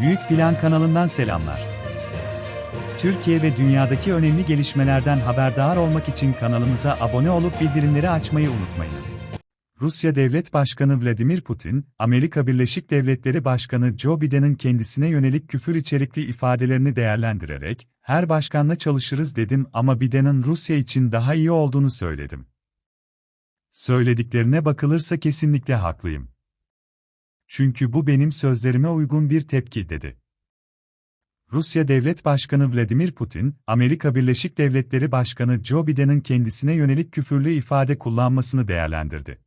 Büyük Plan kanalından selamlar. Türkiye ve dünyadaki önemli gelişmelerden haberdar olmak için kanalımıza abone olup bildirimleri açmayı unutmayınız. Rusya Devlet Başkanı Vladimir Putin, Amerika Birleşik Devletleri Başkanı Joe Biden'ın kendisine yönelik küfür içerikli ifadelerini değerlendirerek, her başkanla çalışırız dedim ama Biden'ın Rusya için daha iyi olduğunu söyledim. Söylediklerine bakılırsa kesinlikle haklıyım. Çünkü bu benim sözlerime uygun bir tepki dedi. Rusya Devlet Başkanı Vladimir Putin, Amerika Birleşik Devletleri Başkanı Joe Biden'ın kendisine yönelik küfürlü ifade kullanmasını değerlendirdi.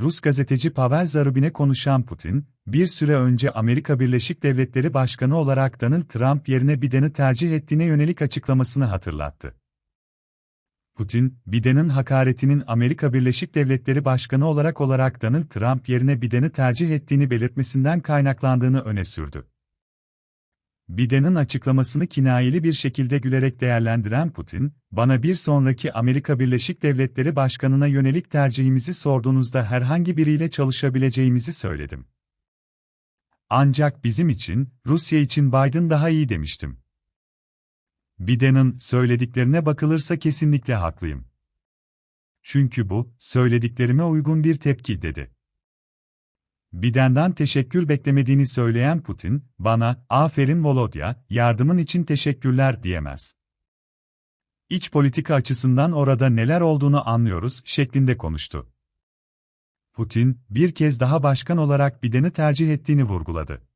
Rus gazeteci Pavel Zarubin'e konuşan Putin, bir süre önce Amerika Birleşik Devletleri Başkanı olarak Donald Trump yerine Biden'ı tercih ettiğine yönelik açıklamasını hatırlattı. Putin, Biden'ın hakaretinin Amerika Birleşik Devletleri Başkanı olarak olarak Donald Trump yerine Biden'ı tercih ettiğini belirtmesinden kaynaklandığını öne sürdü. Biden'ın açıklamasını kinayeli bir şekilde gülerek değerlendiren Putin, bana bir sonraki Amerika Birleşik Devletleri Başkanı'na yönelik tercihimizi sorduğunuzda herhangi biriyle çalışabileceğimizi söyledim. Ancak bizim için, Rusya için Biden daha iyi demiştim. Biden'ın söylediklerine bakılırsa kesinlikle haklıyım. Çünkü bu, söylediklerime uygun bir tepki dedi. Biden'den teşekkür beklemediğini söyleyen Putin, bana, aferin Volodya, yardımın için teşekkürler diyemez. İç politika açısından orada neler olduğunu anlıyoruz şeklinde konuştu. Putin, bir kez daha başkan olarak Biden'i tercih ettiğini vurguladı.